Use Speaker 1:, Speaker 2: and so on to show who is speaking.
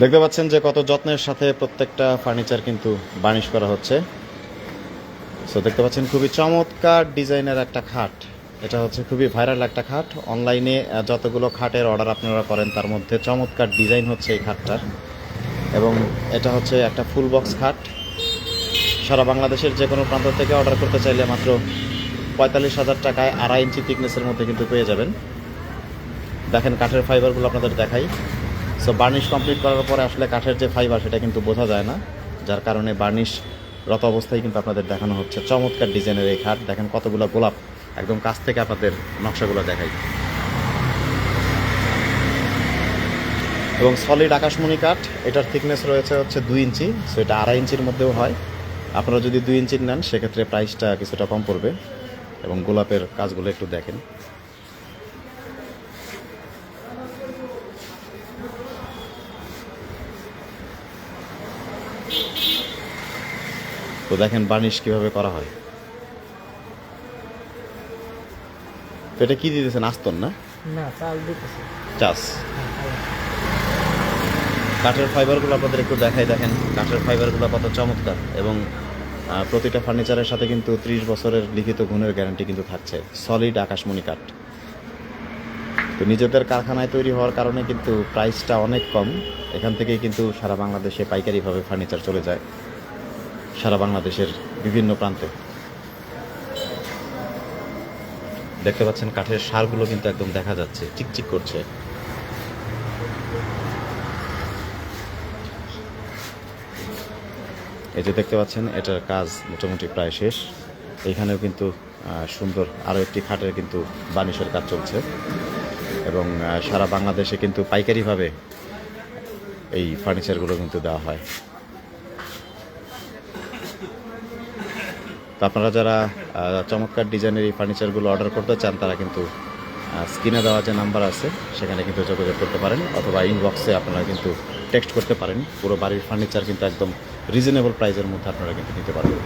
Speaker 1: দেখতে পাচ্ছেন যে কত যত্নের সাথে প্রত্যেকটা ফার্নিচার কিন্তু বার্নিশ করা হচ্ছে। সো দেখতে পাচ্ছেন খুবই চমৎকার ডিজাইনের একটা খাট। এটা হচ্ছে খুবই ভাইরাল একটা খাট। অনলাইনে যতগুলো খাটের অর্ডার আপনারা করেন, তার মধ্যে চমৎকার ডিজাইন হচ্ছে এই খাটটার। এবং এটা হচ্ছে একটা ফুল বক্স খাট। সারা বাংলাদেশের যে কোনো প্রান্ত থেকে অর্ডার করতে চাইলে মাত্র পঁয়তাল্লিশ হাজার টাকায় আড়াই ইঞ্চি থিকনেসের মধ্যে কিন্তু পেয়ে যাবেন। দেখেন কাঠের ফাইবারগুলো আপনাদের দেখাই। সো বার্নিশ কমপ্লিট করার পরে আসলে কাঠের যে ফাইবার সেটা কিন্তু বোঝা যায় না, যার কারণে বার্নিশ রত অবস্থায় কিন্তু আপনাদের দেখানো হচ্ছে। চমৎকার ডিজাইনের এই খাট। দেখেন কতগুলো গোলাপ একদম কাছ থেকে আপনাদের নকশাগুলো দেখাই। এবং সলিড আকাশমণি কাঠ, এটার থিকনেস রয়েছে হচ্ছে দুই ইঞ্চি সো এটা আড়াই ইঞ্চির মধ্যেও হয়। আপনারা যদি দুই ইঞ্চির নেন, সেক্ষেত্রে প্রাইসটা কিছুটা কম পড়বে। এবং গোলাপের কাজগুলো একটু দেখেন। তো দেখেন বার্নিশ কীভাবে করা হয়। তো এটা কি দিতেছেন? আস্তন না?
Speaker 2: না চাল দিতেছে।
Speaker 1: চাষ। কাঠের ফাইবারগুলো আপনাদের একটু দেখাই দেখেন। কাঠের ফাইবারগুলো কত চমৎকার এবং প্রতিটা ফার্নিচারের সাথে কিন্তু ত্রিশ বছরের লিখিত গুণের গ্যারান্টি কিন্তু থাকছে। সলিড আকাশমণি কাঠ। তো নিজেদের কারখানায় তৈরি হওয়ার কারণে কিন্তু প্রাইসটা অনেক কম। এখান থেকেই কিন্তু সারা বাংলাদেশে পাইকারিভাবে ফার্নিচার চলে যায়। সারা বাংলাদেশের বিভিন্ন প্রান্তে। দেখতে পাচ্ছেন কাঠের সারগুলো কিন্তু একদম দেখা যাচ্ছে, চিকচিক করছে। এই যে দেখতে পাচ্ছেন, এটার কাজ মোটামুটি প্রায় শেষ। এইখানেও কিন্তু সুন্দর আরও একটি খাটের কিন্তু বানিশের কাজ চলছে। এবং সারা বাংলাদেশে কিন্তু পাইকারিভাবে এই ফার্নিচারগুলো কিন্তু দেওয়া হয়। তো আপনারা যারা চমৎকার ডিজাইনের এই ফার্নিচারগুলো অর্ডার করতে চান, তারা কিন্তু স্ক্রিনে দেওয়া যে নাম্বার আছে, সেখানে কিন্তু যোগাযোগ করতে পারেন, অথবা ইনবক্সে আপনারা কিন্তু টেক্সট করতে পারেন। পুরো বাড়ির ফার্নিচার কিন্তু একদম রিজনেবল প্রাইসের মধ্যে আপনারা কিন্তু নিতে পারবেন।